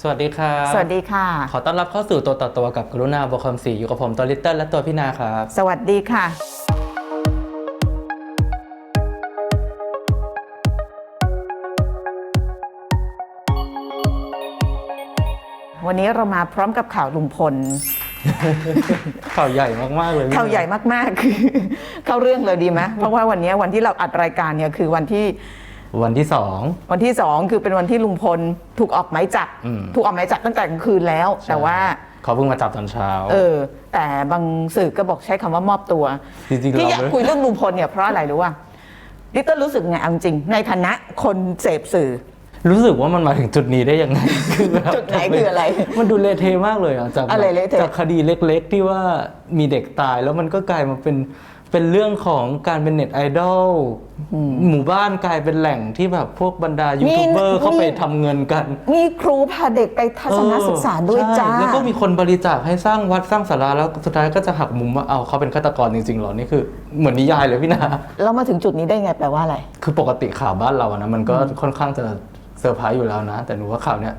สวัสดีครับ สวัสดีค่ะ ขอต้อนรับเข้าสู่ตัวต่อตัวกับกรุณาบวกคำศรีอยู่กับผมตัวลิตเติ้ลและตัวพี่นาครับ สวัสดีค่ะ วันนี้เรามาพร้อมกับข่าวลุงพล ข่าวใหญ่มากๆเลยพี่ข่าวใหญ่มากๆคือ เข้าเรื่องเลยดีไหมเพราะว่าวันนี้วันที่เราอัดรายการเนี่ยคือวันที่ วันที่สอง วันที่สองคือเป็นวันที่ลุงพลถูกออกหมายจับ อืม ถูกออกหมายจับตั้งแต่กลางคืนแล้ว แต่ว่า เขาเพิ่งมาจับตอนเช้า เออ แต่บางสื่อก็บอกใช้คำว่ามอบตัว จริงๆที่เรา อยากไม่คุยเรื่องลุงพลเนี่ยเพราะอะไรรู้ว่าลิตเติ้ลรู้สึกไงเอาจริงๆในฐานะคนเสพสื่อ รู้สึกว่ามันมาถึงจุดนี้ได้ยังไง คือแบบจุดไหนคืออะไรมันดูเละเทะมากเลยอะจากอะไรเละเทะ จากคดีเล็ก ๆ ที่ว่ามีเด็กตายแล้วมันก็กลายมาเป็น เป็นเรื่องของการเป็นเน็ตไอดอลหมู่บ้านกลายเป็นแหล่งที่แบบพวกบรรดายูทูบเบอร์เข้าไปทำเงินกัน มีครูพาเด็กไปทัศนศึกษาด้วยเออจ้าใช่แล้วก็มีคนบริจาคให้สร้างวัดสร้างศาลาแล้วสุดท้ายก็จะหักมุมว่าเอาเขาเป็นฆาตกรจริงๆเหรอ นี่คือเหมือนนิยายเลยพี่นาเรามาถึงจุดนี้ได้ไงแปลว่าอะไร คือปกติข่าวบ้านเราอะนะมันก็ค่อนข้างจะเซอร์ไพรส์อยู่แล้วนะ แต่หนูว่าข่าวเนี้ย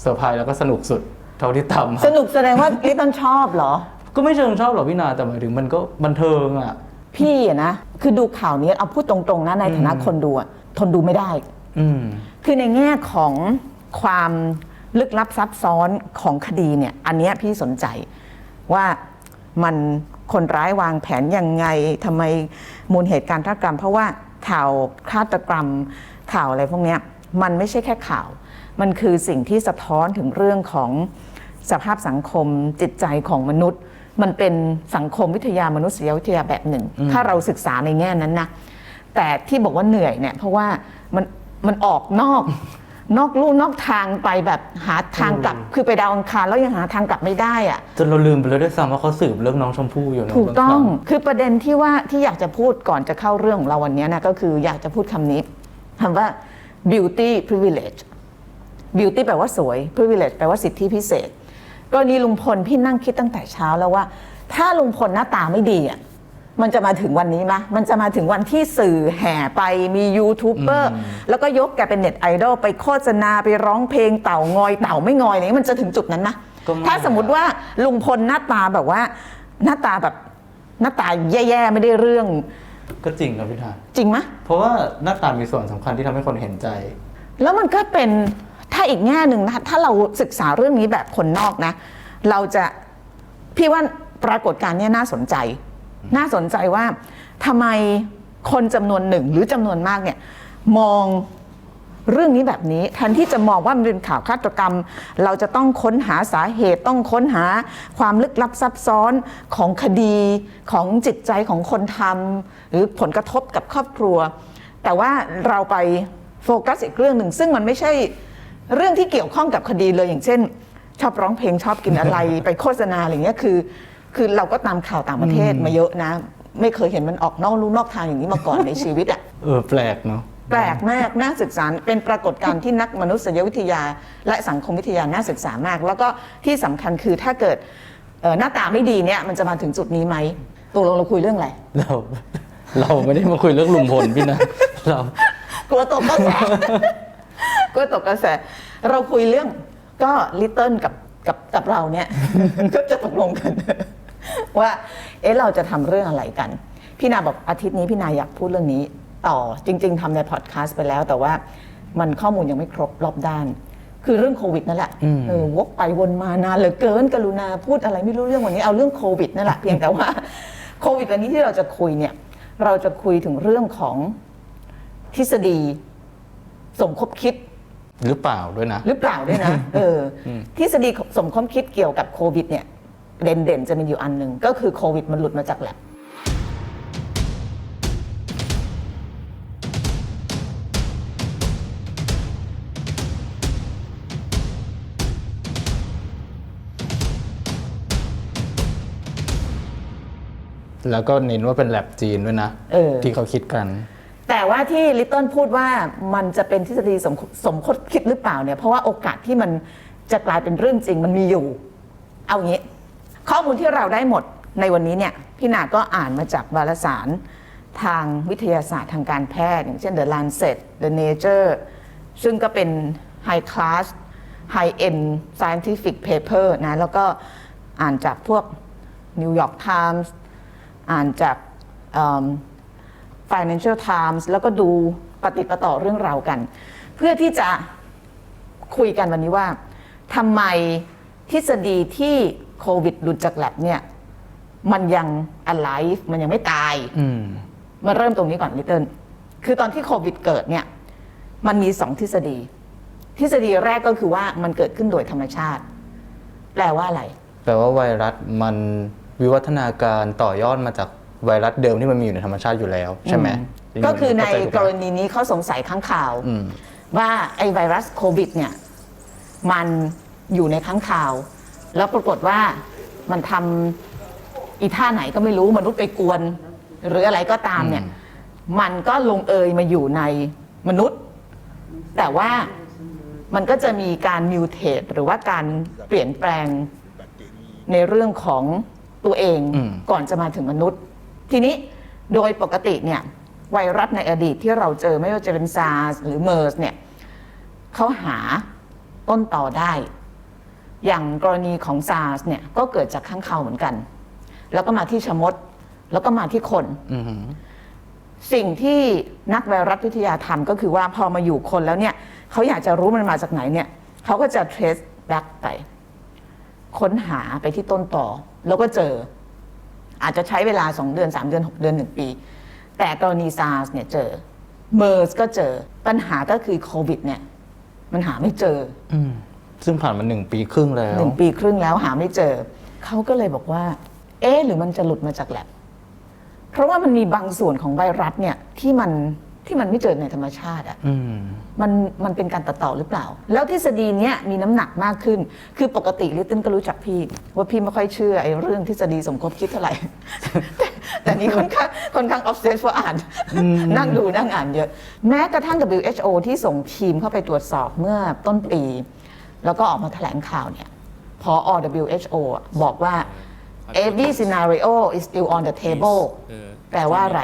เซอร์ไพรส์แล้วก็สนุกสุดเท่าที่ทำมาสนุกแสดงว่าลิตเติ้ลชอบเหรอ ก็ไม่เชิงชอบหรอกพี่นาแต่หมายถึงมันก็บันเทิงอะพี่อะนะคือดูข่าวนี้เอาพูดตรงๆนะในฐานะคนดูอะทนดูไม่ได้ อืม คือในแง่ของความลึกลับซับซ้อนของคดีเนี่ย อันเนี้ยพี่สนใจว่ามันคนร้ายวางแผนยังไงทำไมมูลเหตุการณ์ฆาตกรรม เพราะว่าข่าวฆาตกรรมข่าวอะไรพวกเนี้ยมันไม่ใช่แค่ข่าว มันคือสิ่งที่สะท้อนถึงเรื่องของสภาพสังคมจิตใจของมนุษย์ มันเป็นสังคมวิทยามนุษยวิทยาแบบหนึ่ง ถ้าเราศึกษาในแง่นั้นนะแต่ที่บอกว่าเหนื่อยเนี่ยเพราะว่ามันมันออกนอก นอกลู่นอกทางไปแบบหาทางกลับคือไปดาวอังคารแล้วยังหาทางกลับไม่ได้อะจนเราลืมไปเลยด้วยซ้ำว่าเขาสืบเรื่องน้องชมพู่อยู่นะถูกต้องบาครั้คือประเด็นที่ว่าที่อยากจะพูดก่อนจะเข้าเรื่องของเราวันนี้นะก็คืออยากจะพูดคำนี้คำว่า beauty privilege beauty แปลว่าสวย privilege แปลว่าสิทธิพิเศษ กรณีลุงพลพี่นั่งคิดตั้งแต่เช้าแล้วว่า ถ้าลุงพลหน้าตาไม่ดีอะมันจะมาถึงวันนี้ไหมมันจะมาถึงวันที่สื่อแห่ไปมียูทูบเบอร์แล้วก็ยกแกเป็นเน็ตไอดอลไปโฆษณาไปร้องเพลงเต่างอยเต่าไม่งอยอะไรเงี้ยมันจะถึงจุดนั้นนะก็ไม่ถ้าสมมติว่าลุงพลหน้าตาแบบว่า หน้าตาแบบหน้าตาแย่ๆไม่ได้เรื่อง ก็จริงครับพี่นาจริงไหมเพราะว่าหน้าตามีส่วนสำคัญที่ทำให้คนเห็นใจ แล้วมันก็เป็น ถ้าอีกแง่หนึ่งนะถ้าเราศึกษาเรื่องนี้แบบคนนอกนะ เราจะพี่ว่าปรากฏการณ์นี้น่าสนใจ น่าสนใจว่าทำไมคนจำนวนหนึ่งหรือจำนวนมากเนี่ยมองเรื่องนี้แบบนี้แทนที่จะมองว่ามันเป็นข่าวฆาตกรรม เราจะต้องค้นหาสาเหตุต้องค้นหาความลึกลับซับซ้อนของคดีของจิตใจของคนทำหรือผลกระทบกับครอบครัว แต่ว่าเราไปโฟกัสอีกเรื่องหนึ่งซึ่งมันไม่ใช่ เรื่องที่เกี่ยวข้องกับคดีเลยอย่างเช่น ชอบร้องเพลงชอบกินอะไร ไปโฆษณาอะไรเงี้ยคือ คือเราก็ตามข่าวต่างประเทศมาเยอะนะ ไม่เคยเห็นมันออกนอกลู่นอกทางอย่างนี้มาก่อนในชีวิตอะเออแปลกเนาะแปลกมากน่าศึกษาเป็นปรากฏการณ์ที่นักมนุษยวิทยา และสังคมวิทยาน่าศึกษามาก แล้วก็ที่สำคัญคือถ้าเกิดเอ่อหน้าตาไม่ดีเนี่ยมันจะมาถึงจุดนี้ไหมตกลงเราคุยเรื่องอะไรเราเราไม่ได้มาคุยเรื่องลุงพลพี่นะเรากลัวตกกระแสกลัวตกกระแส เราคุยเรื่องก็ลิตเติ้ลกับกับกับเราเนี่ย ก็จะตกลงกัน ว่าเอ๊ะเราจะทำเรื่องอะไรกัน พี่นาบอกอาทิตย์นี้พี่นาอยากพูดเรื่องนี้ ต่อจริง ๆทำในพอดแคสต์ไปแล้ว แต่ว่ามันข้อมูลยังไม่ครบรอบด้าน คือเรื่องโควิดนั่นแหละอืมเออวกไปวนมานานเหลือเกินกรุณาพูดอะไรไม่รู้เรื่องวันนี้เอาเรื่องโควิดนั่นแหละเพียงแต่ว่าโควิดวันนี้ที่เราจะคุยเนี่ยเราจะคุยถึงเรื่องของทฤษฎีสมคบคิด หรือเปล่าด้วยนะ หรือเปล่าด้วยนะเอออทฤษฎีสมคบคิดเกี่ยวกับโควิดเนี่ยเด่นๆ จะมีอยู่อันหนึ่งก็คือโควิดมันหลุดมาจากแลบแล้วก็เน้นว่าเป็นแลบจีนด้วยนะเออที่เขาคิดกัน แต่ว่าที่ลิตเติ้ลพูดว่ามันจะเป็นทฤษฎีสมสมคบคิดหรือเปล่าเนี่ยเพราะว่าโอกาสที่มันจะกลายเป็นเรื่องจริงมันมีอยู่ เอางี้ ข้อมูลที่เราได้หมดในวันนี้เนี่ยพี่นาก็อ่านมาจากวารสารทางวิทยาศาสตร์ทางการแพทย์ อย่างเช่น The Lancet The Nature ซึ่งก็เป็น High Class high end scientific paper นะแล้วก็อ่านจากพวก New York Times อ่านจาก Financial Times แล้วก็ดูปฏิปต่อเรื่องราวกัน เพื่อที่จะคุยกันวันนี้ว่าทำไมทฤษฎีที่โควิดหลุดจากแลบเนี่ยมันยัง alive มันยังไม่ตายอืมมาเริ่มตรงนี้ก่อนลิตเติ้ลคือตอนที่โควิดเกิดเนี่ยมันมีสองทฤษฎี ทฤษฎีแรกก็คือว่ามันเกิดขึ้นโดยธรรมชาติ แปลว่าอะไร แปลว่าไวรัสมันวิวัฒนาการต่อยอดมาจาก ไวรัสเดิมที่มันมีอยู่ในธรรมชาติอยู่แล้ว ใช่ไหมก็คือในเข้าใจถูกไหมรณีนี้เขาสงสัยข้างข่าวอืมว่าไอ้ไวรัสโควิด เนี่ย มันอยู่ในข้างข่าว แล้วปรากฏว่ามันทำอีท่าไหนก็ไม่รู้มนุษย์ไปกวน หรืออะไรก็ตามเนี่ย มันก็ลงเอยมาอยู่ในมนุษย์ แต่ว่ามันก็จะมีการมิวเทตหรือว่าการเปลี่ยนแปลงในเรื่องของตัวเองอืมก่อนจะมาถึงมนุษย์ ทีนี้โดยปกติเนี่ยไวรัสในอดีตที่เราเจอไม่ว่าจะเป็นซาร์สหรือเมอร์สเนี่ยเขาหาต้นต่อได้ อย่างกรณีของซาร์สเนี่ยก็เกิดจากข้างคาวเหมือนกัน แล้วก็มาที่ชะมด แล้วก็มาที่คนอือหือสิ่งที่นักไวรัสวิทยาทำก็คือว่าพอมาอยู่คนแล้วเนี่ยเขาอยากจะรู้มันมาจากไหนเนี่ยเขาก็จะ trace back ไป ค้นหาไปที่ต้นต่อ แล้วก็เจอ อาจจะใช้เวลา 2 เดือน 3 เดือน 6 เดือน 1 ปี แต่กรณี SARS เนี่ยเจอ MERS ก็เจอปัญหาก็คือโควิดเนี่ยมันหาไม่เจออืมซึ่งผ่านมาหนึ่งปีครึ่งแล้วหนึ่งปีครึ่งแล้วหาไม่เจอ เขาก็เลยบอกว่า เอ๊ะหรือมันจะหลุดมาจากแลบเพราะว่ามันมีบางส่วนของไวรัสเนี่ยที่มันที่มันไม่เจอในธรรมชาติอะอื มมันมันเป็นการตัดต่อหรือเปล่า แล้วทฤษฎีเนี้ยมีน้ำหนักมากขึ้น คือปกติลิตเติ้ลก็รู้จักพี่ ว่าพี่ไม่ค่อยเชื่อไอ้เรื่องทฤษฎีสมคบคิดเท่าไหร่ แต่แต่นี่ค่อนข้างค่อนข้างออฟเซสเพราะอ่าน นั่งดูนั่งอ่านเยอะ แม้กระทั่ง WHO ที่ส่งทีมเข้าไปตรวจสอบเมื่อต้นปี แล้วก็ออกมาแถลงข่าวเนี่ยพอ WHO อะบอกว่า every scenario is still on the table แปลว่าอะไร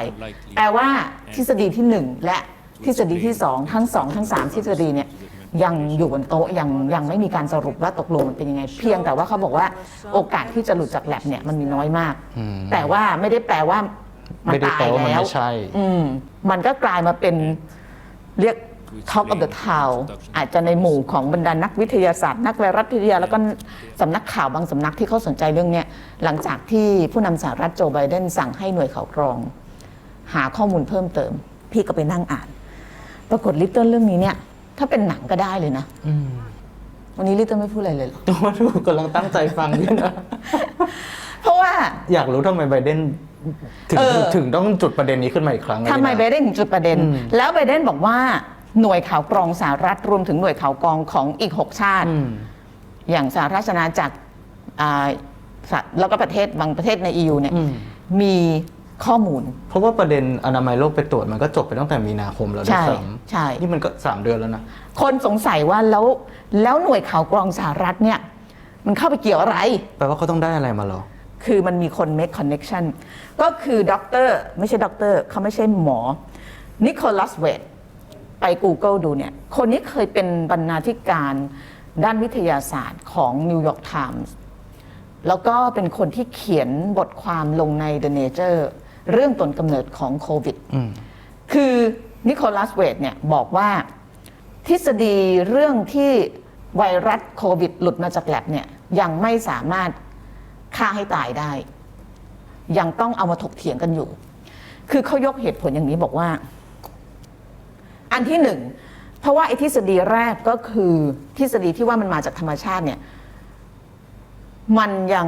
แปลว่าทฤษฎีที่หนึ่งและ ทฤษฎีที่สองทั้งสองทั้งสามทฤษฎีเนี่ยยังอยู่บนโต๊ะยังยังไม่มีการสรุปว่าตกลงมันเป็นยังไง เพียงแต่ว่าเขาบอกว่าโอกาสที่จะหลุดจากแลบเนี่ยมันมีน้อยมากอืมแต่ว่าไม่ได้แปลว่ามันไม่ได้ตาแปลยว่ามันแล้วไม่ใช่อืมมันก็กลายมาเป็นเรียก Top of the Town อาจจะในหมู่ของบรรดานักวิทยาศาสตร์ นักไวรัสวิทยา แล้วก็สำนักข่าวบางสำนักที่เขาสนใจเรื่องเนี้ยหลังจากที่ผู้นำสหรัฐโจไบเดนสั่งให้หน่วยข่าวกรอง หาข้อมูลเพิ่มเติม พี่ก็ไปนั่งอ่าน ปรากฏลิตเติ้ลเรื่องนี้เนี่ย ถ้าเป็นหนังก็ได้เลยนะอืมวันนี้ลิตเติ้ลไม่พูดอะไรเลยเหรอว่าดูกำลังตั้งใจฟังอยู่นะเพราะว่าอยากรู้ทำไมไบเดนถึงเออถึงต้องจุดประเด็นนี้ขึ้นมาอีกครั้งเลยทำไมนะไบเดนถึงจุดประเด็นอืมแล้วไบเดนบอกว่าหน่วยข่าวกรองสหรัฐรวมถึงหน่วยข่าวกรองของอีก6ชาติอืมอย่างสหราชอาณาจักรอ่าสหแล้วก็ประเทศบางประเทศใน EU เนี่ยอืมมี ข้อมูล เพราะว่าประเด็นอนามัยโลกไปตรวจมันก็จบไปตั้งแต่มีนาคมแล้วด้วยใช่ซ้ใช่ำนี่มันก็สามเดือนแล้วนะ คนสงสัยว่าแล้วแล้วหน่วยข่าวกรองสหรัฐเนี่ย มันเข้าไปเกี่ยวอะไร แปลว่าเขาต้องได้อะไรมาเหรอ คือมันมีคน make connection ก็คือด็อกเตอร์ไม่ใช่ด็อกเตอร์เขาไม่ใช่หมอนิโคลัสเวดไป Google ดูเนี่ย คนนี้เคยเป็นบรรณาธิการด้านวิทยาศาสตร์ของ New York Times แล้วก็เป็นคนที่เขียนบทความลงใน The Nature เรื่องต้นกำเนิดของโควิดอืมคือนิโคลัสเวดเนี่ยบอกว่าทฤษฎีเรื่องที่ไวรัสโควิด หลุดมาจากแลบเนี่ยยังไม่สามารถฆ่าให้ตายได้ ยังต้องเอามาถกเถียงกันอยู่ คือเขายกเหตุผลอย่างนี้บอกว่า อันที่หนึ่ง เพราะว่าไอ้ทฤษฎีแรกก็คือทฤษฎีที่ว่ามันมาจากธรรมชาติเนี่ย มันยัง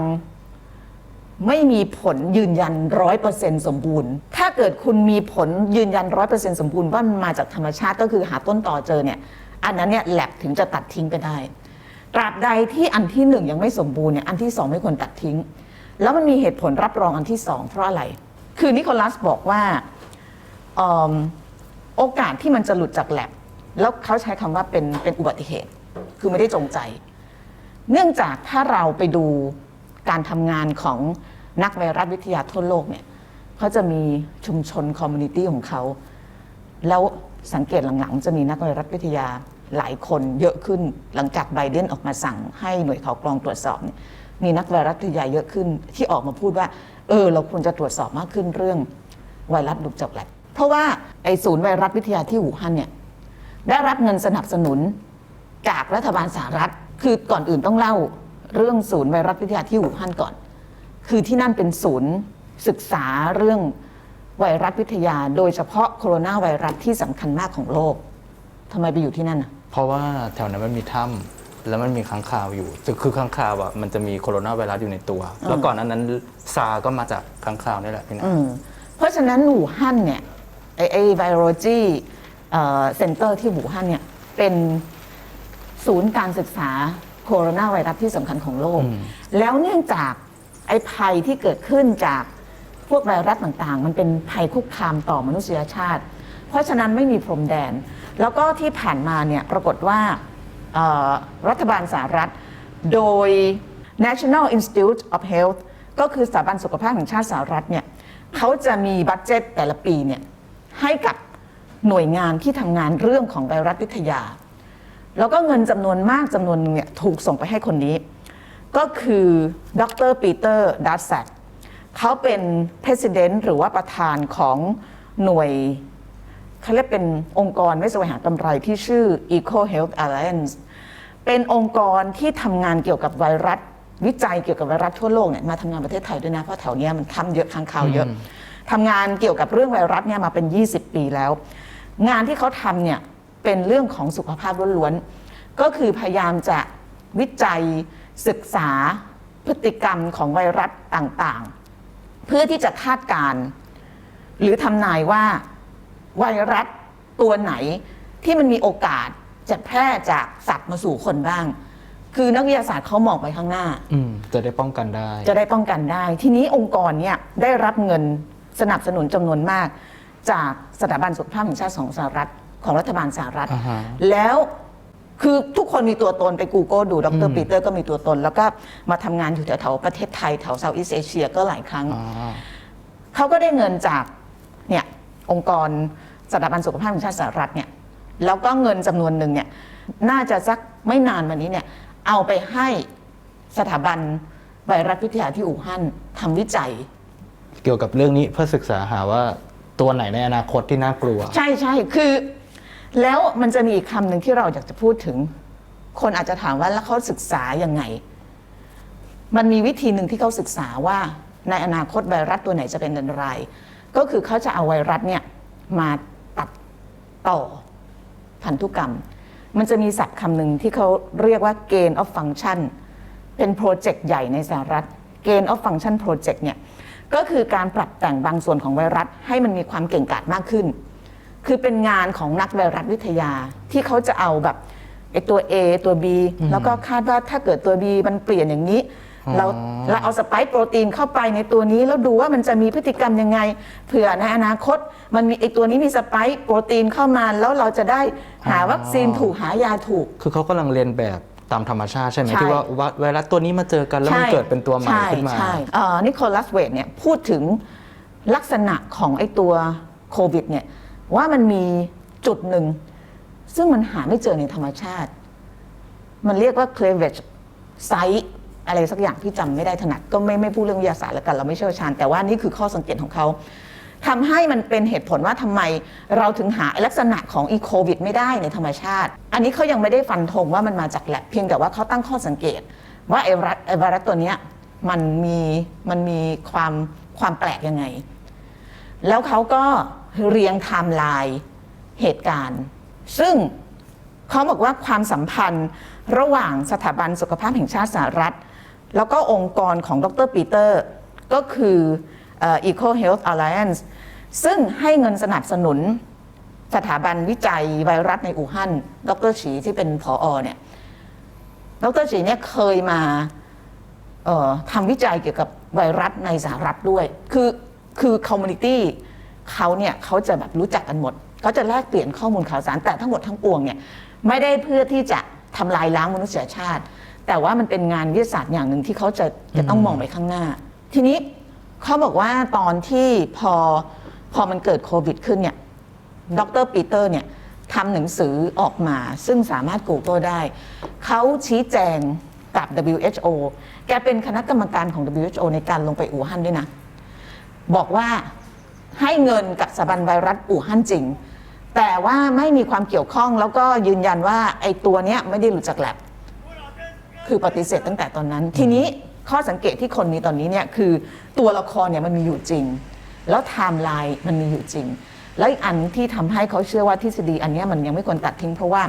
ไม่มีผลยืนยันร้อยเปอร์เซ็นสมบูรณ์ ถ้าเกิดคุณมีผลยืนยันร้อยเปอร์เซ็นสมบูรณ์ว่ามันมาจากธรรมชาติก็คือหาต้นต่อเจอเนี่ย อันนั้นเนี่ยแลบถึงจะตัดทิ้งไปได้ ตราบใดที่อันที่หนึ่งยังไม่สมบูรณ์เนี่ยอันที่สองไม่ควรตัดทิ้ง แล้วมันมีเหตุผลรับรองอันที่สองเพราะอะไร คือนิโคลัสบอกว่าเอิ่มโอกาสที่มันจะหลุดจากแลบแล้วเขาใช้คำว่าเป็นเป็นอุบัติเหตุ คือไม่ได้จงใจ เนื่องจากถ้าเราไปดูการทำงานของ นักไวรัสวิทยาทั่วโลกเนี่ยเขาจะมีชุมชนคอมมูนิตี้ของเขาแล้วสังเกตหลังๆ จะมีนักไวรัสวิทยาหลายคนเยอะขึ้นหลังจากไบเดนออกมาสั่งให้หน่วยข่าวกรองตรวจสอบเนี่ยมีนักไวรัสวิทยาเยอะขึ้นที่ออกมาพูดว่า เออ เราควรจะตรวจสอบมากขึ้นเรื่องไวรัสหลุจากแลบเพราะว่าไอ้ศูนย์ไวรัสวิทยาที่อู่ฮั่นเนี่ยได้รับเงินสนับสนุนจากรัฐบาลสหรัฐ คือก่อนอื่นต้องเล่าเรื่องศูนย์ไวรัสวิทยาที่อู่ฮั่นก่อน คือที่นั่นเป็นศูนย์ศึกษาเรื่องไวรัสวิทยา โดยเฉพาะโคโรนาไวรัสที่สำคัญมากของโลกทำไมไปอยู่ที่นั่นน่ะ เพราะว่าแถวนั้นมันมีถ้ำแล้วมันมีค้างคาวอยู่คือคือค้างคาวอะมันจะมีโคโรนาไวรัสอยู่ในตัว แล้วก่อนหนั้นนั้นซาร์ก็มาจากค้างคาวนี่แหละพี่นะอืมเพราะฉะนั้นอู่ฮั่นเนี่ยไอไอไวโรจีเซ็นเตอร์ที่อู่ฮั่นเนี่ยเป็นศูนย์การศึกษาโคโรนาไวรัสที่สำคัญของโลก แล้วเนื่องจาก ไอ้ภัยที่เกิดขึ้นจากพวกไวรัสต่างๆ มันเป็นภัยคุกคามต่อมนุษยชาติ เพราะฉะนั้นไม่มีพรมแดน แล้วก็ที่ผ่านมาเนี่ยปรากฏว่ารัฐบาลสหรัฐ โดย National Institute of Health ก็คือสถาบันสุขภาพแห่งชาติสหรัฐเนี่ยเขาจะมีบัตเจตแต่ละปีเนี่ยให้กับหน่วยงานที่ทำงานเรื่องของไวรัสวิทยา แล้วก็เงินจำนวนมากจำนวนเนี่ยถูกส่งไปให้คนนี้ ก็คือดรปีเตอร์ดัสแซกเขาเป็น president หรือว่าประธานของหน่วยเขาเรียกเป็นองค์กรไม่แสวงหากำไรที่ชื่อ Eco Health Alliance เป็นองค์กรที่ทำงานเกี่ยวกับไวรัส วิจัยเกี่ยวกับไวรัสทั่วโลกเนี่ยมาทำงานประเทศไทยด้วยนะ เพราะแถวนี้มันค้ำเยอะค้างคาวเยอะทำงานเกี่ยวกับเรื่องไวรัสเนี่ยมาเป็น 20 ปีแล้ว งานที่เขาทำเนี่ยเป็นเรื่องของสุขภาพล้วนๆก็คือพยายามจะวิจัย ศึกษาพฤติกรรมของไวรัสต่างๆ เพื่อที่จะคาดการณ์หรือทำนายว่าไวรัสตัวไหนที่มันมีโอกาสจะแพร่จากสัตว์มาสู่คนบ้าง คือนักวิทยาศาสตร์เขามองไปข้างหน้า อืมจะได้ป้องกันได้ จะได้ป้องกันได้ ทีนี้องค์กรเนี่ยได้รับเงินสนับสนุนจำนวนมาก จากสถาบันสุขภาพแห่งชาติของสหรัฐของรัฐบาลสหรัฐอ่าฮะแล้ว คือทุกคนมีตัวตนไป Google ดูดอืรมปีเตอร์ก็มีตัวตน แล้วก็มาทำงานอยู่แถวๆประเทศไทยแถวเซาท์อีสเอเชียก็หลายครั้งอ๋อเขาก็ได้เงินจากเนี่ยองค์กรสถาบันสุขภาพแห่งชาติสหรัฐเนี่ยแล้วก็เงินจำนวนหนึ่งเนี่ยน่าจะสักไม่นานมานี้เนี่ยเอาไปให้สถาบันไวรัสวิทยาที่อู่ฮั่นทำวิจัย เกี่ยวกับเรื่องนี้เพื่อศึกษาหาว่าตัวไหนในอนาคตที่น่ากลัว ใช่ใช่คือ แล้วมันจะมีอีกคำหนึ่งที่เราอยากจะพูดถึง คนอาจจะถามว่าแล้วเขาศึกษายังไง มันมีวิธีหนึ่งที่เขาศึกษาว่าในอนาคตไวรัสตัวไหนจะเป็นอันตรายก็คือเขาจะเอาไวรัสเนี่ยมาตัดต่อพันธุกรรม มันจะมีศัพท์คำหนึ่งที่เขาเรียกว่า gain of function เป็นโปรเจกต์ใหญ่ในสหรัฐ gain of function project เนี่ยก็คือการปรับแต่งบางส่วนของไวรัสให้มันมีความเก่งกาจมากขึ้น คือเป็นงานของนักไวรัสวิทยาที่เขาจะเอาแบบไอตัว A ตัว B แล้วก็คาดว่าถ้าเกิดตัว B มันเปลี่ยนอย่างนี้อ๋อเราเราเอาสไปค์โปรตีนเข้าไปในตัวนี้ แล้วดูว่ามันจะมีพฤติกรรมยังไงเผื่อในอนาคต มันมีไอตัวนี้มีสไปค์โปรตีนเข้ามา แล้วเราจะได้หาวัคซีนถูกหายาถูก คือเขากำลังเรียนแบบตามธรรมชาติใช่ไหมใช่ที่ว่าว่าไวรัสตัวนี้มาเจอกันแล้วมันเกิดเป็นตัวใหม่ขึ้นมาใช่ใช่เอ่อนิโคลัสเวทเนี่ยพูดถึงลักษณะของไอ้ตัวโควิดเนี่ย ว่ามันมีจุดหนึ่ง ซึ่งมันหาไม่เจอในธรรมชาติ มันเรียกว่า cleavage site อะไรสักอย่างที่จำไม่ได้ถนัดก็ไม่ไม่พูดเรื่องวิทยาศาสตร์แล้วกันเราไม่เชี่ยวชาญ แต่ว่านี่คือข้อสังเกตของเขาทำให้มันเป็นเหตุผลว่าทำไมเราถึงหาลักษณะของอีโควิดไม่ได้ในธรรมชาติ อันนี้เขายังไม่ได้ฟันธงว่ามันมาจากแลบเพียงแต่ว่าเขาตั้งข้อสังเกต ว่าไอรัสไอไวรัสตัวเนี้ยมันมีมันมีความความแปลกยังไง แล้วเขาก็ เรียงไทม์ไลน์เหตุการณ์ ซึ่งเขาบอกว่าความสัมพันธ์ระหว่างสถาบันสุขภาพแห่งชาติสหรัฐ แล้วก็องค์กรของดรปีเตอร์ ก็คืออ่อ Eco Health Alliance ซึ่งให้เงินสนับสนุนสถาบันวิจัยไวรัสในอู่ฮั่น ดรฉีที่เป็นผออเนี่ย ดรฉีเนี่ยเคยมาทำวิจัยเกี่ยวกับไวรัสในสหรัฐด้วย คือคือคอมมูนิตี้ เขาเนี่ยเขาจะแบบรู้จักกันหมดเขาจะแลกเปลี่ยนข้อมูลข่าวสารแต่ทั้งหมดทั้งปวงเนี่ยไม่ได้เพื่อที่จะทำลายล้างมนุษยชาติ แต่ว่ามันเป็นงานวิทยาศาสตร์อย่างหนึ่งที่เขาจะจะต้องมองไปข้างหน้า ทีนี้เขาบอกว่าตอนที่พอพอมันเกิดโควิดขึ้นเนี่ยดรปีเตอร์เนี่ยทำหนังสือออกมาซึ่งสามารถ Google ได้ เขาชี้แจงกับ WHO แกเป็นคณะกรรมการของ WHO ในการลงไปอู่ฮั่นด้วยนะ บอกว่า ให้เงินกับสถาบันไวรัสอู่ฮั่นจริง แต่ว่าไม่มีความเกี่ยวข้องแล้วก็ยืนยันว่าไอ้ตัวเนี้ยไม่ได้หลุดจากแลบคือปฏิเสธตั้งแต่ตอนนั้น ทีนี้ข้อสังเกตที่คนมีตอนนี้เนี่ยคือตัวละครเนี่ยมันมีอยู่จริง แล้วไทม์ไลน์มันมีอยู่จริง แล้วอีกอันที่ทำให้เขาเชื่อว่าทฤษฎีอันเนี้ยมันยังไม่ควรตัดทิ้งเพราะว่า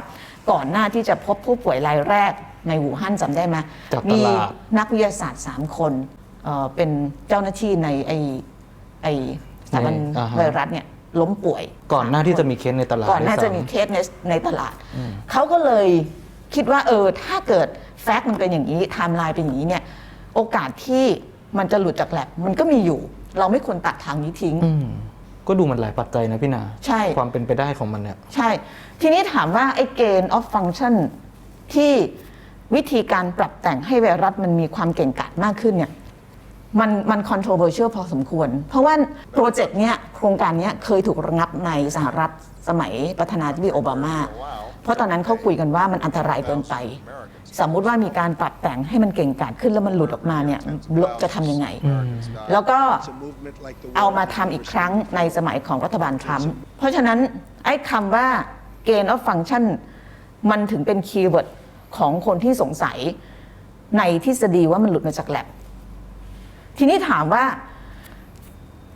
ก่อนหน้าที่จะพบผู้ป่วยรายแรกในหูฮั่นจำได้ไหมจากตมีลาดนักวิทยาศาสตร์ 3 คนเอ่อเป็นเจ้าหน้าที่ในไอไอ สถาบันอ่าฮะ ไวรัสเนี่ยล้มป่วย ก่อนหน้าที่จะมีเคสในตลาดก่อนหน้าด้วยจะซ้ำมีเคสในในตลาด เขาก็เลยคิดว่าเออถ้าเกิดแฟกต์มันเป็นอย่างนี้ไทม์ไลน์เป็นอย่างนี้เนี่ยโอกาสที่มันจะหลุดจากแลบมันก็มีอยู่ เราไม่ควรตัดทางนี้ทิ้ง อืมก็ดูมันหลายปัจจัยนะพี่นาใช่ ความเป็นไปได้ของมันเนี่ย ใช่ ทีนี้ถามว่าไอ้เกณฑ์ of function ที่วิธีการปรับแต่งให้ไวรัสมันมีความเก่งกาจมากขึ้นเนี่ย มันมัน controversial พอสมควร เพราะว่าโปรเจกต์เนี้ยโครงการเนี้ยเคยถูกระงับในสหรัฐสมัยประธานาธิบดีโอบามา เพราะตอนนั้นเขาคุยกันว่ามันอันตรายเกินไป สมมุติว่ามีการปรับแต่งให้มันเก่งกาจขึ้นแล้วมันหลุดออกมาเนี่ยจะทำยังไง แล้วก็เอามาทำอีกครั้งในสมัยของรัฐบาลทรัมป์เพราะฉะนั้นไอ้คำว่า gain of function มันถึงเป็นคีย์เวิร์ดของคนที่สงสัยในทฤษฎีว่ามันหลุดมาจากแลบ ทีนี้ถามว่า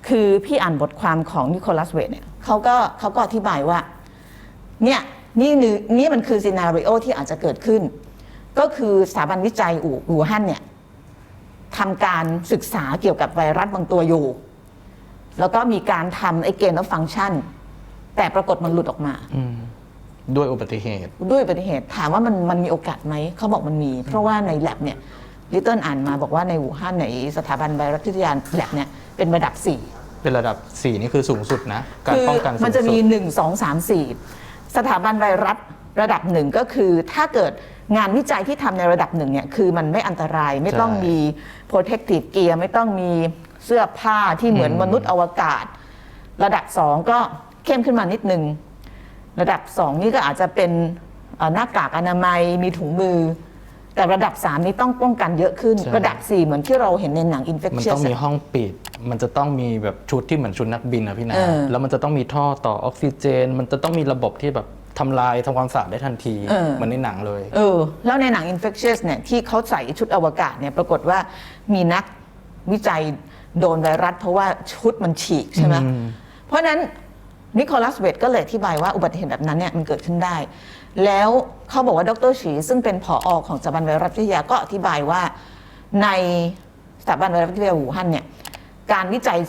คือพี่อ่านบทความของนิโคลัสเวทเนี่ยเขาก็เขาก็อธิบายว่า เนี่ยนี่นี่นี่มันคือซีนารีโอที่อาจจะเกิดขึ้น ก็คือสถาบันวิจัยอู่อู่ฮั่นเนี่ยทำการศึกษาเกี่ยวกับไวรัสบางตัวอยู่ แล้วก็มีการทำไอ้เกณฑ์และฟังก์ชัน แต่ปรากฏมันหลุดออกมาอืมด้วยอุบัติเหตุ ด้วยอุบัติเหตุถามว่ามันมันมีโอกาสไหมเขาบอกมันมี เพราะว่าในแ a บเนี่ย ลิตเติ้ลอ่านมาบอกว่าในอู่ฮั่นในสถาบันไวรัสวิทยาแ a บเนี่ยเป็นระดับ4เป็นระดับ 4 นี่คือสูงสุดนะการคือป้องกันสูงมันจะสุมีด1 2 3 4 สถาบันไวรัสระดับหนึ่งก็คือถ้าเกิดงานวิจัยที่ทำในระดับหนึ่งเนี่ยคือมันไม่อันตรายไม่ต้องมี protective gear ไม่ต้องมีเสื้อผ้าที่เหมือนมนุษย์อวกาศ ระดับ2ก็เข้มขึ้นมานิดนึง ระดับ2นี่ก็อาจจะเป็นเอ่อหน้ากากอนามัยมีถุงมือ แต่ระดับ 3 นี่ต้องป้องกันเยอะขึ้น ใช่ ระดับ 4 เหมือนที่เราเห็นในหนัง มัน infectious ต้องมีห้องปิด มันจะต้องมีแบบชุดที่เหมือนชุดนักบินอะพี่นา เออแล้วมันจะต้องมีท่อต่อออกซิเจน มันจะต้องมีระบบที่แบบทำลายทำความสะอาดได้ทันที เออ เหมือนในหนังเลย เออแล้วในหนัง infectious เนี่ยที่เขาใส่ชุดอวกาศเนี่ยปรากฏว่ามีนักวิจัยโดนไวรัสเพราะว่าชุดมันฉีกใช่ไหมอืมเพราะฉะนั้นนิโคลัสเวตก็เลยอธิบายว่าอุบัติเหตุแบบนั้นเนี่ยมันเกิดขึ้นได้ แล้ว เขาบอกว่าดรฉีซึ่งเป็นผออของสถาบันไวรัสวิทยาก็อธิบายว่า ในสถาบันไวรัสวิทยาอู่ฮั่นเนี่ยการวิจัย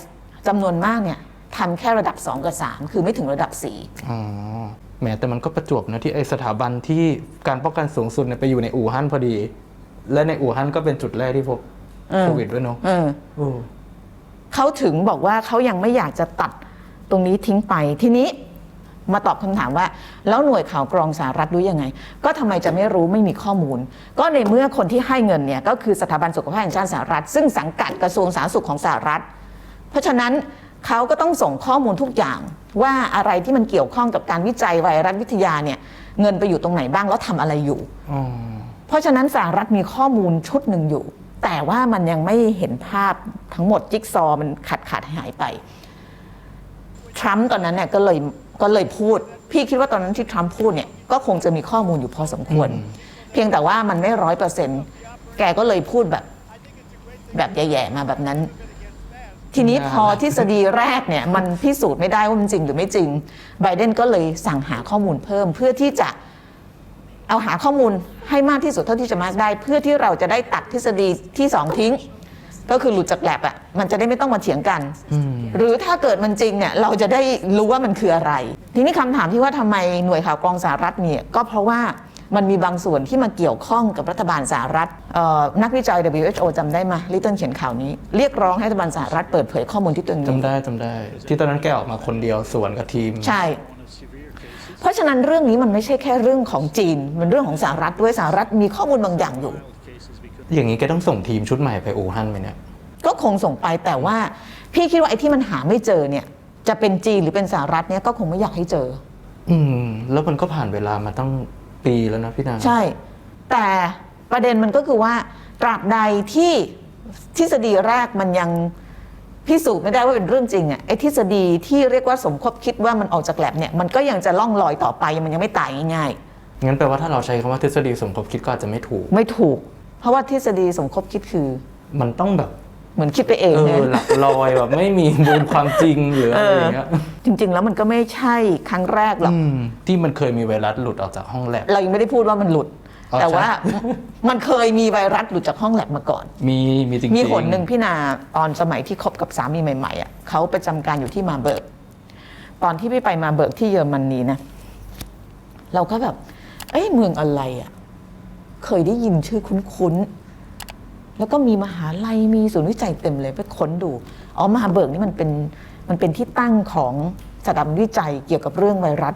จำนวนมากเนี่ยทำแค่ระดับ 2 กับ 3 คือไม่ถึงระดับ4อ๋อแหมแต่มันก็ประจวบนะที่ไอสถาบันที่การป้องกันสูงสุดเนี่ยไปอยู่ในอู่ฮั่นพอดี และในอู่ฮั่นก็เป็นจุดแรกที่พบเออโควิดด้วยเนาะเออโอ้เขาถึงบอกว่าเขายังไม่อยากจะตัดตรงนี้ทิ้งไปทีนี้ มาตอบคำถามว่า แล้วหน่วยข่าวกรองสหรัฐรู้ยังไง ก็ทำไมจะไม่รู้ไม่มีข้อมูล ก็ในเมื่อคนที่ให้เงินเนี่ยก็คือสถาบันสุขภาพแห่งชาติสหรัฐ ซึ่งสังกัดกระทรวงสาธารณสุขของสหรัฐ เพราะฉะนั้นเขาก็ต้องส่งข้อมูลทุกอย่างว่าอะไรที่มันเกี่ยวข้องกับการวิจัยไวรัสวิทยาเนี่ยเงินไปอยู่ตรงไหนบ้างแล้วทำอะไรอยู่อ๋อเพราะฉะนั้นสหรัฐมีข้อมูลชุดหนึ่งอยู่ แต่ว่ามันยังไม่เห็นภาพทั้งหมดจิ๊กซอว์มันขาดขาดหายไปทรัมป์ตอนนั้นเนี่ยก็เลย ก็เลยพูด พี่คิดว่าตอนนั้นที่ทรัมป์พูดเนี่ยก็คงจะมีข้อมูลอยู่พอสมควร เพียงแต่ว่ามันไม่ร้อยเปอร์เซ็นต์แกก็เลยพูดแบบแบบแย่ๆมาแบบนั้น ทีนี้พอทฤษฎีแรกเนี่ย มันพิสูจน์ไม่ได้ว่ามันจริงหรือไม่จริงไบเดนก็เลยสั่งหาข้อมูลเพิ่มเพื่อที่จะเอาหาข้อมูลให้มากที่สุดเท่าที่จะมากได้ เพื่อที่เราจะได้ตัดทฤษฎีที่สองทิ้ง ก็คือหลุดจากแลบอะมันจะได้ไม่ต้องมาเถียงกัน หรือถ้าเกิดมันจริงเนี่ยเราจะได้รู้ว่ามันคืออะไร ทีนี้คำถามที่ว่าทำไมหน่วยข่าวกรองสหรัฐเนี่ยก็เพราะว่ามันมีบางส่วนที่มาเกี่ยวข้องกับรัฐบาลสหรัฐเอ่อนักวิจัย WHO จำได้ไหมลิตเติ้ลเขียนข่าวนี้ เรียกร้องให้รัฐบาลสหรัฐเปิดเผยข้อมูลที่ตัวเองมีจำได้จำได้ ที่ตอนนั้นแกออกมาคนเดียวสวนกับทีม ใช่ เพราะฉะนั้นเรื่องนี้มันไม่ใช่แค่เรื่องของจีน มันเรื่องของสหรัฐด้วยสหรัฐมีข้อมูลบางอย่างอยู่ อย่างนี้แกต้องส่งทีมชุดใหม่ไปอู่ฮั่นไหมเนี่ย ก็คงส่งไปแต่ว่า พี่คิดว่าไอ้ที่มันหาไม่เจอเนี่ย จะเป็นจีนหรือเป็นสหรัฐเนี่ยก็คงไม่อยากให้เจอออืม แล้วมันก็ผ่านเวลามาตั้งปีแล้วนะพี่นางใช่ แต่ประเด็นมันก็คือว่าตราบใดที่ทฤษฎีแรกมันยังพิสูจน์ไม่ได้ว่าเป็นเรื่องจริงอะไอ้ทฤษฎีที่เรียกว่าสมคบคิดว่ามันออกจากแลบเนี่ยมันก็ยังจะล่องลอยต่อไปมันยังไม่ตายง่ายงั้นแปลว่าถ้าเราใช้คำว่าทฤษฎีสมคบคิดก็อาจจะไม่ถูกๆไม่ถูก เพราะว่าทฤษฎีสมคบคิดคือ มันต้องแบบเหมือนคิดไปเองเอเนี่อยหลักลอยแบบไม่มีมูลความจริงหรืออะไรอย่างเงี้ยจริง ๆ แล้วมันก็ไม่ใช่ครั้งแรกหรอกอืมที่มันเคยมีไวรัสหลุดออกจากห้องแลบ เรายังไม่ได้พูดว่ามันหลุด อ๋อแต่ว่าใช่มันเคยมีไวรัสหลุดจากห้องแลบมาก่อน มีมีจริงๆมีหนหนึ่งพี่นาตอนสมัยที่คบกับสามีใหม่ๆอะเขาประจำการอยู่ที่มาเบิร์กตอนที่พี่ไปมาเบิร์กที่เยอรมนีนะ เราก็แบบ เอ้ยเมืองอะไรอะ เคยได้ยินชื่อคุ้นๆ แล้วก็มีมหาลัยมีศูนย์วิจัยเต็มเลยไปค้นดู อ๋อมาเบิร์กนี่มันเป็นมันเป็นที่ตั้งของสถาบันวิจัยเกี่ยวกับเรื่องไวรัส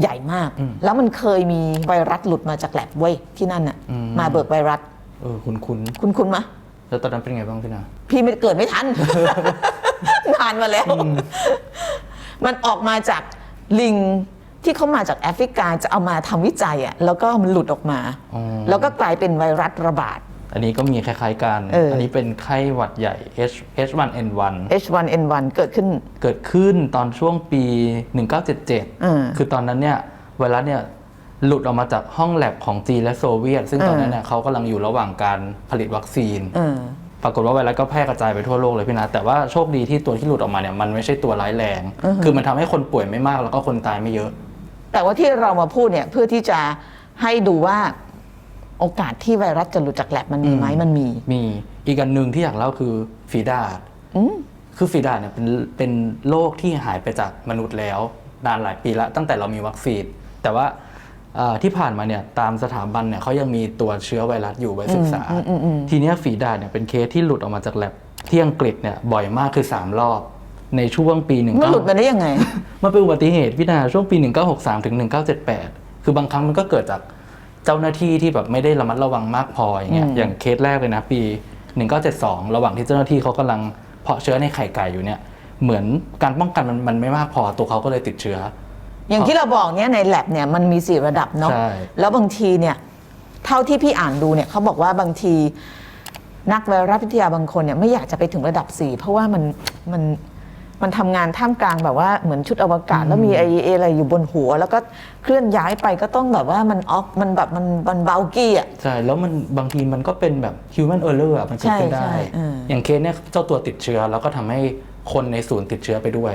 ใหญ่มาก แล้วมันเคยมีไวรัสหลุดมาจากแลบเว้ยที่นั่นน่ะมาเบิร์กไวรัส เออคุณคุณคุณคุณมะแล้วตอนนั้นเป็นไงบ้างพี่นางพี่ไม่เกิดไม่ทัน นานมาแล้ว มันออกมาจากลิง ที่เขามาจากแอฟริกาจะเอามาทำวิจัยอะแล้วก็มันหลุดออกมา อ๋อ แล้วก็กลายเป็นไวรัสระบาด อันนี้ก็มีคล้ายๆกัน เอออันนี้เป็นไข้หวัดใหญ่ H H1N1 H1N1 เกิดขึ้น เกิดขึ้นตอนช่วงปีอืม1977 คือตอนนั้นเนี่ยไวรัสเนี่ยหลุดออกมาจากห้องแลบของจีนและโซเวียต ซึ่งตอนนั้นเนี่ยเขากำลังอยู่ระหว่างการผลิตวัคซีน เออ ปรากฏว่าไวรัสก็แพร่กระจายไปทั่วโลกเลยพี่นะ แต่ว่าโชคดีที่ตัวที่หลุดออกมาเนี่ยมันไม่ใช่ตัวร้ายแรง คือมันทำให้คนป่วยไม่มากแล้วก็คนตายไม่เยอะ แต่ว่าที่เรามาพูดเนี่ยเพื่อที่จะให้ดูว่าโอกาสที่ไวรัสจะหลุดจากแลบมันมีไหมมันมี มีอีกอันหนึ่งที่อยากเล่าคือฝีดาดอืมคือฝีดาดเนี่ยเป็นเป็นโรคที่หายไปจากมนุษย์แล้วนานหลายปีแล้วตั้งแต่เรามีวัคซีนแต่ว่าเอ่อที่ผ่านมาเนี่ยตามสถาบันเนี่ยเขายังมีตัวเชื้อไวรัสอยู่ไว้ศึกษา ทีเนี้ยฝีดาดเนี่ยเป็นเคสที่หลุดออกมาจากแลบที่อังกฤษเนี่ยบ่อยมากคือ 3 รอบ ในช่วงปีหนึ่งมันหลุดมาได้ยังไง มันเป็นอุบัติเหตุพี่นาช่วงปี 1963 ถึง 1978 คือบางครั้งมันก็เกิดจากเจ้าหน้าที่ที่แบบไม่ได้ระมัดระวังมากพออย่างเงี้ยอืมอย่างเคสแรกเลยนะปี 1972 ระหว่างที่เจ้าหน้าที่เขากำลังเพาะเชื้อในไข่ไก่อยู่เนี่ยเหมือนการป้องกันมันมันไม่มากพอตัวเขาก็เลยติดเชื้อ อย่างที่เราบอกเนี่ยในแลบเนี่ยมันมีสี่ระดับเนาะใช่แล้วบางทีเนี่ยเท่าที่พี่อ่านดูเนี่ยเขาบอกว่าบางทีนักไวรัสวิทยาบางคนเนี่ยไม่อยากจะไปถึงระดับ 4 เพราะว่ามันมัน มันทำงานท่ามกลางแบบว่าเหมือนชุดอวกาศ แล้วมีไอเออะไรอยู่บนหัว แล้วก็เคลื่อนย้ายไปก็ต้องแบบว่ามันออฟมันแบบมันมันเบากี้อะ ใช่ แล้วมันบางทีมันก็เป็นแบบ human error อะมันเกิดขึ้นใช่ได้ใช่เอออ อย่างเคสเนี่ยเจ้าตัวติดเชื้อ แล้วก็ทำให้คนในศูนย์ติดเชื้อไปด้วย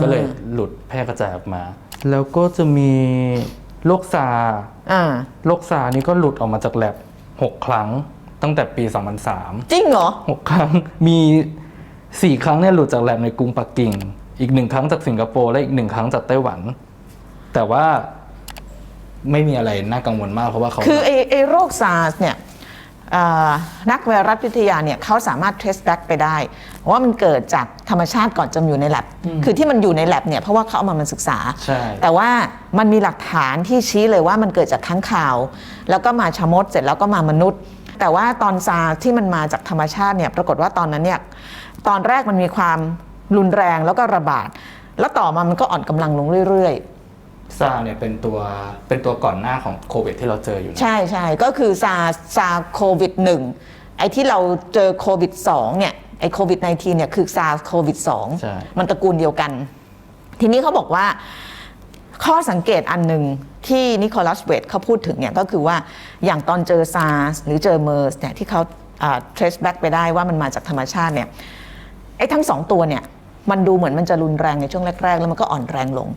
ก็เลยหลุดแพร่กระจายออกมา แล้วก็จะมีโรคซาร์อ่า โรคซาร์นี่ก็หลุดออกมาจากแลบ6ครั้งตั้งแต่ปี 2003 จริงเหรอ 6 ครั้งมี 4ครั้งเนี่ยหลุดจากแลบในกรุงปักกิ่ง อีกหนึ่งครั้งจากสิงคโปร์และอีกหนึ่งครั้งจากไต้หวัน แต่ว่าไม่มีอะไรน่ากังวลมากเพราะว่าเขาคือไอไอโรคซาร์สเนี่ยอ่านักไวรัสวิทยาเนี่ยเขาสามารถ trace back ไปได้ ว่ามันเกิดจากธรรมชาติก่อนจะมาอยู่ใน lab คือที่มันอยู่ใน lab เนี่ยเพราะว่าเขาเอามามันศึกษาใช่แต่ว่ามันมีหลักฐานที่ชี้เลยว่ามันเกิดจากค้างคาว แล้วก็มาชะมดเสร็จแล้วก็มามนุษย์ แต่ว่าตอนซาร์ที่มันมาจากธรรมชาติเนี่ยปรากฏว่าตอนนั้นเนี่ย ตอนแรกมันมีความรุนแรงแล้วก็ระบาด แล้วต่อมามันก็อ่อนกำลังลงเรื่อยๆซาร์เนี่ยเป็นตัวเป็นตัวก่อนหน้าของโควิดที่เราเจออยู่นะใช่ใช่ก็คือซาซาโควิดหนึ่งไอ้ที่เราเจอโควิดสองเนี่ยไอ้โควิด -19 เนี่ยคือซาโควิดสองใช่มันตระกูลเดียวกัน ทีนี้เขาบอกว่า ข้อสังเกตอันหนึ่งที่นิโคลัสเวตเขาพูดถึงเนี่ยก็คือว่าอย่างตอนเจอซาร์หรือเจอเมอร์สเนี่ยที่เขาอ่า trace back ไปได้ว่ามันมาจากธรรมชาติเนี่ย ไอ้ทั้งสองตัวเนี่ยมันดูเหมือนมันจะรุนแรงในช่วงแรก ๆ แล้วมันก็อ่อนแรงลง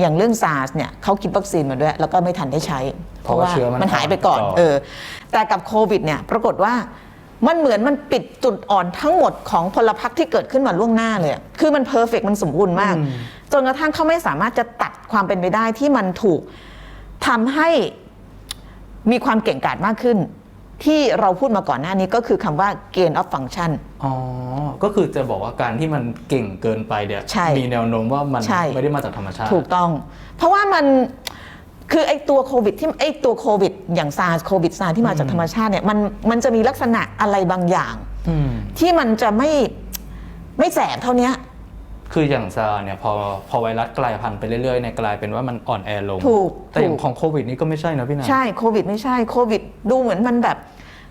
อย่างเรื่องซาร์สเนี่ยเขาคิดวัคซีนมาด้วย แล้วก็ไม่ทันได้ใช้ เพราะว่าเชื้อมันมันหายไปก่อนอ่อนก่อนเออแต่กับโควิดเนี่ยปรากฏว่ามันเหมือนมันปิดจุดอ่อนทั้งหมดของพลพรรคที่เกิดขึ้นมาล่วงหน้าเลยอะคือมันเพอร์เฟกมันสมบูรณ์มาก จนกระทั่งเขาไม่สามารถจะตัดความเป็นไปได้ที่มันถูกทำให้มีความเก่งกาจมากขึ้น ที่เราพูดมาก่อนหน้านี้ก็คือคำว่า gain of function อ๋อ ก็คือจะบอกว่าการที่มันเก่งเกินไปเนี่ยใช่มีแนวโน้มว่ามันใช่ ไม่ได้มาจากธรรมชาติ ถูกต้อง เพราะว่ามันคือไอ้ตัวโควิดที่ไอ้ตัวโควิด อย่างซาร์โควิดซาที่มาจากธรรมชาติเนี่ยมันมันจะมีลักษณะอะไรบางอย่าง อืม ที่มันจะไม่ไม่แสบเท่าเนี้ย คืออย่างซาร์เนี่ยพอพอไวรัสกลายพันธุ์ไปเรื่อยๆเนี่ยกลายเป็นว่ามันอ่อนแอลงถูกแต่อย่างถูก ของโควิดนี่ก็ไม่ใช่นะพี่นา ใช่โควิดไม่ใช่โควิด ดูเหมือนมันแบบ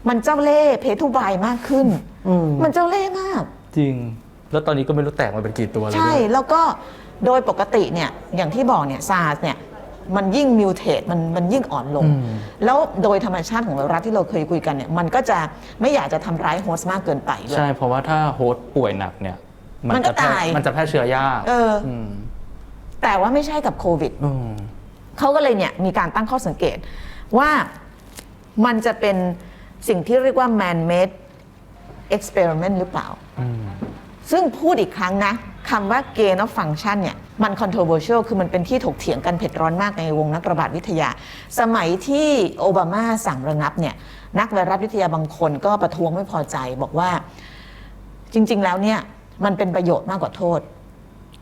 มันเจ้าเล่ห์เพทุบายมากขึ้น อืม มันเจ้าเล่ห์มาก จริง แล้วตอนนี้ก็ไม่รู้แตกมาเป็นกี่ตัวเลยใช่ด้วยแล้วก็โดยปกติเนี่ยอย่างที่บอกเนี่ยซาร์เนี่ยมันยิ่งมิวเทตมันมันยิ่งอ่อนลงอืมแล้วโดยธรรมชาติของไวรัสที่เราเคยคุยกันเนี่ยมันก็จะไม่อยากจะทำร้ายโฮสต์มากเกินไปด้วย ใช่เพราะว่าถ้าโฮสต์ป่วยหนักเนี่ย มันก็จะแพร่ตาย มันจะแพร่เชื้อยากเอออืมแต่ว่าไม่ใช่กับโควิด อืมเขาก็เลยเนี่ยมีการตั้งข้อสังเกตว่ามันจะเป็นสิ่งที่เรียกว่า man made experiment หรือเปล่า อืมซึ่งพูดอีกครั้งนะคำว่า gain of function เนี่ยมัน controversial คือมันเป็นที่ถกเถียงกันเผ็ดร้อนมากในวงนักระบาดวิทยา สมัยที่โอบามาสั่งระงับเนี่ยนักไวรัสวิทยาบางคนก็ประท้วงไม่พอใจบอกว่า จริง ๆ แล้วเนี่ย มันเป็นประโยชน์มากกว่าโทษ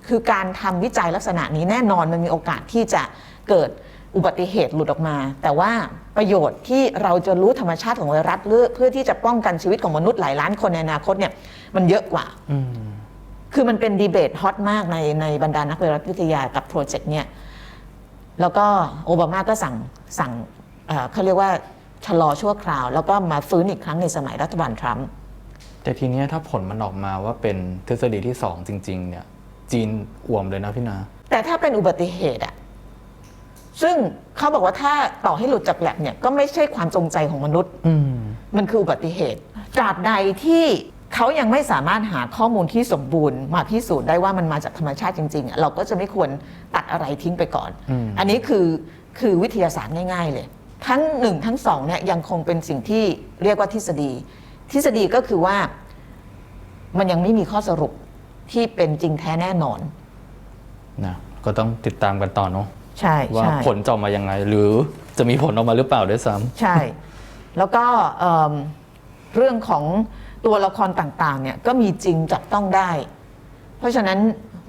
คือการทำวิจัยลักษณะนี้แน่นอนมันมีโอกาสที่จะเกิดอุบัติเหตุหลุดออกมา แต่ว่าประโยชน์ที่เราจะรู้ธรรมชาติของไวรัสเพื่อเพื่อที่จะป้องกันชีวิตของมนุษย์หลายล้านคนในอนาคตเนี่ยมันเยอะกว่าคือมันเป็นดีเบตฮอตมากในในบรรดานักไวรัสวิทยากับโปรเจกต์เนี่ยแล้วก็โอบามาก็สั่งสั่งเขาเรียกว่าชะลอชั่วคราว แล้วก็มาฟื้นอีกครั้งในสมัยรัฐบาลทรัมป์ แต่ทีเนี้ยถ้าผลมันออกมาว่าเป็นทฤษฎีที่สองจริง ๆ เนี่ย จีนอ่วมเลยนะพี่นา แต่ถ้าเป็นอุบัติเหตุอะซึ่งเขาบอกว่าถ้าต่อให้หลุดจากแลบเนี่ยก็ไม่ใช่ความจงใจของมนุษย์อืมมันคืออุบัติเหตุตราบใดที่เขายังไม่สามารถหาข้อมูลที่สมบูรณ์มาพิสูจน์ได้ว่ามันมาจากธรรมชาติจริงๆอะเราก็จะไม่ควรตัดอะไรทิ้งไปก่อนอืมอันนี้คือคือวิทยาศาสตร์ง่าย ๆ เลย ทั้งหนึ่งทั้งสองเนี่ยยังคงเป็นสิ่งที่เรียกว่าทฤษฎี ทฤษฎีก็คือว่ามันยังไม่มีข้อสรุปที่เป็นจริงแท้แน่นอน นะก็ต้องติดตามกันต่อเนาะใช่ว่าใช่ผลจะออกมายังไง หรือจะมีผลออกมาหรือเปล่าด้วยซ้ใช่ แล้วก็เอิ่มเรื่องของตัวละครต่างๆ เนี่ยก็มีจริงจับต้องได้ เพราะฉะนั้น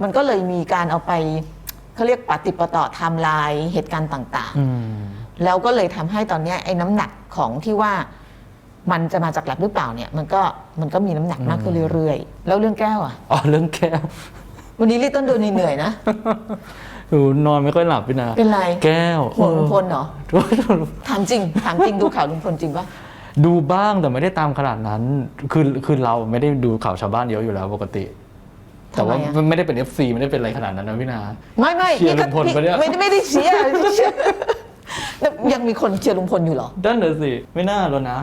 มันก็เลยมีการเอาไปเขาเรียกปฏิปต่อไทม์ไลน์เหตุการณ์ต่างำอืม ๆ แล้วก็เลยทำให้ตอนเนี้ยไอ้น้ำหนักของที่ว่า มันจะมาจากแลบหรือเปล่าเนี่ยมันก็มันก็มีน้ำหนักมากขึ้นเรื่อยๆ แล้วเรื่องแก้วอะ อ๋อเรื่องแก้ววันนี้ลิตเติ้ลดูเหนื่อยๆนะหนูนอนไม่ค่อยหลับพี่นาเป็นไรแก้วห่วงลุงพลเหรอเออถามจริงถามจริงดูข่าวลุงพลจริงปะดูบ้างแต่ไม่ได้ตามขนาดนั้น คือคือเราไม่ได้ดูข่าวชาวบ้านเยอะอยู่แล้วปกติ แต่ว่าทำไมอะไม่ได้เป็น FC ไม่ได้เป็นอะไรขนาดนั้นนะพี่นา ไม่ไม่เชียร์พี่ก็ลุงพลพี่ปะเนี่ยไม่ได้ไม่ได้เชียร์เชียร์แล้วยังมีคนเชียร์ลุงพลอยู่เหรอด้านเนอะสิไม่น่าแล้วนะ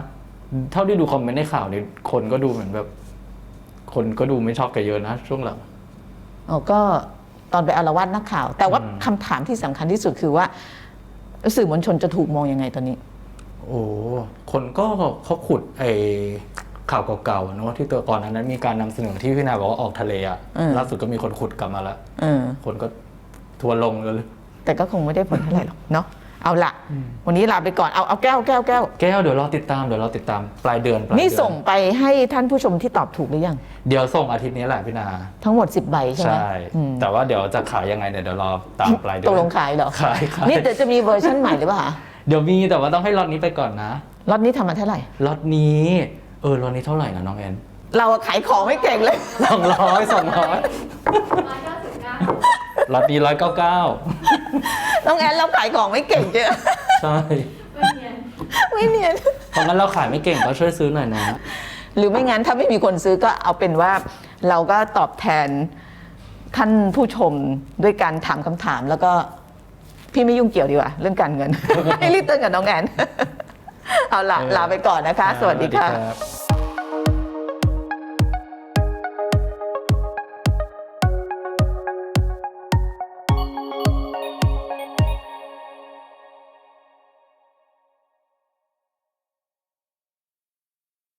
เท่าที่ดูคอมเมนต์ในข่าวนี่คนก็ดูเหมือนแบบ คนก็ดูไม่ชอบแกเยอะนะช่วงหลัง อ๋อก็ตอนไปอารวาสนักข่าว แต่ว่าอืม คำถามที่สำคัญที่สุดคือว่า สื่อมวลชนจะถูกมองยังไงตอนนี้ โอ้คนก็เขาขุดไอ้ข่าวเก่าๆเนอะที่ตัวก่อนนั้นมีการนำเสนอที่พี่นาบอกว่าออกทะเลอะอืม ล่าสุดก็มีคนขุดกลับมาแล้ว เออ คนก็ทัวร์ลงเลยแต่ก็คงไม่ได้ผลเท่าไหร่หรอกเนาะ เอาละวันนี้ลาไปก่อนเอาเอาแก้วแก้วแก้วแก้วเดี๋ยวรอติดตามเดี๋ยวรอติดตามปลายเดือนปลายนี่เดือส่งไปให้ท่านผู้ชมที่ตอบถูกหรือยัง เดี๋ยวส่งอาทิตย์นี้แหละพี่นา ทั้งหมด 10 ใบใช่ไหมใช่อืมแต่ว่าเดี๋ยวจะขายยังไงเนี่ยเดี๋ยวรอตามปลายเดืตอกนลงขายเหรอขายขายนี่เดี๋ยวจะมีเวอร์ชันใหม่หรือเปล่าคะเดี๋ยวมีแต่ว่าต้องให้ล็อตนี้ไปก่อนนะล็อตนี้ทำมาเท่าไหร่ล็อตนี้เออล็อตนี้เท่าไหร่นะน้องแอนเราอะขายของไม่เก่งเลยสองร้อยสองร้อย ร้อยเก้าสิบเก้าล็อตนี้ร้อยเก้าเก้าน้องแอนเราขายของไม่เก่งเจ้ะใช่ไม่เนียนไม่เนียนเพราะงั้นเราขายไม่เก่งก็ช่วยซื้อหน่อยนะ หรือไม่งั้นถ้าไม่มีคนซื้อก็เอาเป็นว่าเราก็ตอบแทนท่านผู้ชมด้วยการถามคำถามแล้วก็พี่ไม่ยุ่งเกี่ยวดีกว่า เรื่องการเงินให้รีบเตือนกับน้องแอน เอาละลาไปก่อนนะคะ สวัสดีค่ะรับ